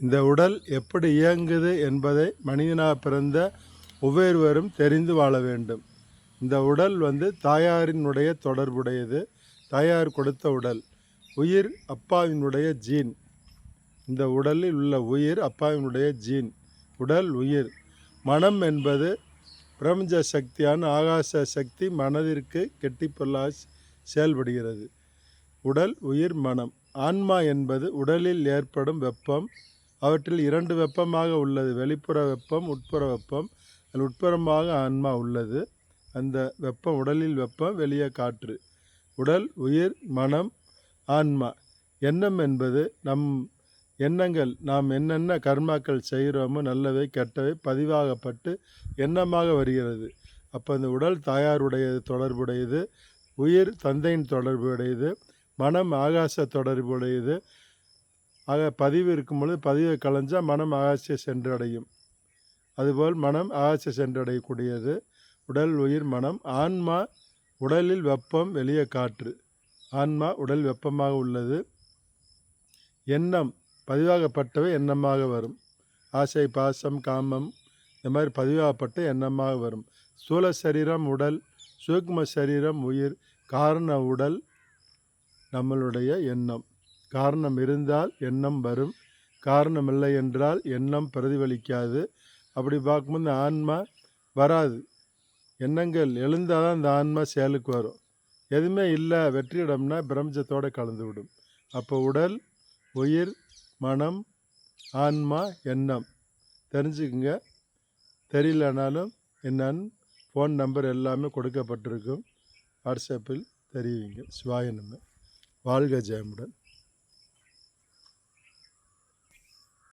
இந்த உடல் எப்படி இயங்குது என்பதை மனிதனாக பிறந்த ஒவ்வொருவரும் தெரிந்து வாழ வேண்டும். இந்த உடல் வந்து தாயாரினுடைய தொடர்புடையது. தாயார் கொடுத்த உடல். உயிர் அப்பாவினுடைய ஜீன். இந்த உடலில் உள்ள உயிர் அப்பாவினுடைய ஜீன். உடல் உயிர். மனம் என்பது பிரபஞ்ச சக்தியான ஆகாச சக்தி மனதிற்கு கெட்டிப்பொல்லா செயல்படுகிறது. உடல் உயிர் மனம். ஆன்மா என்பது உடலில் ஏற்படும் வெப்பம் அவற்றில் இரண்டு வெப்பமாக உள்ளது. வெளிப்புற வெப்பம் உட்புற வெப்பம். அதில் உட்புறமாக ஆன்மா உள்ளது. அந்த வெப்பம் உடலில் வெப்பம் வெளியே காற்று. உடல் உயிர் மனம் ஆன்மா. எண்ணம் என்பது நம் எண்ணங்கள். நாம் என்னென்ன கர்மாக்கள் செய்கிறோமோ நல்லவை கெட்டவை பதிவாகப்பட்டு எண்ணமாக வருகிறது. அப்போ அந்த உடல் தாயாருடையது தொடர்புடையது. உயிர் தந்தையின் தொடர்புடையது. மனம் ஆகாச தொடர்புடையது. ஆக பதிவு இருக்கும் பொழுது பதிவை கலைஞ்சால் மனம் ஆகாசியை சென்றடையும். அதுபோல் மனம் ஆகாச சென்றடையக்கூடியது. உடல் உயிர் மனம். ஆன்மா உடலில் வெப்பம் வெளியே காற்று. ஆன்மா உடல் வெப்பமாக உள்ளது. எண்ணம் பதிவாகப்பட்டவை எண்ணமாக வரும். ஆசை பாசம் காமம் இந்த மாதிரி பதிவாகப்பட்ட எண்ணமாக வரும். ஸ்தூல சரீரம் உடல். சூக்ம சரீரம் உயிர். காரண உடல் நம்மளுடைய எண்ணம். காரணம் இருந்தால் எண்ணம் வரும். காரணம் இல்லை என்றால் எண்ணம் பிரதிபலிக்காது. அப்படி பார்க்கும்போது ஆன்மா வராது. எண்ணங்கள் எழுந்தால் தான் இந்த ஆன்மா செயலுக்கு வரும். எதுவுமே இல்லை வெற்றியிடம்னா பிரபஞ்சத்தோடு கலந்து விடும் அப்போ உடல் உயிர் மனம் ஆன்மா எண்ணம். தெரிஞ்சுக்குங்க. தெரியலனாலும் என்னன்னு ஃபோன் நம்பர் எல்லாமே கொடுக்கப்பட்டிருக்கும். வாட்ஸ்அப்பில் தெரிவிங்க. சிவாய நம்ம வாழ்க ஜெயமுடன்.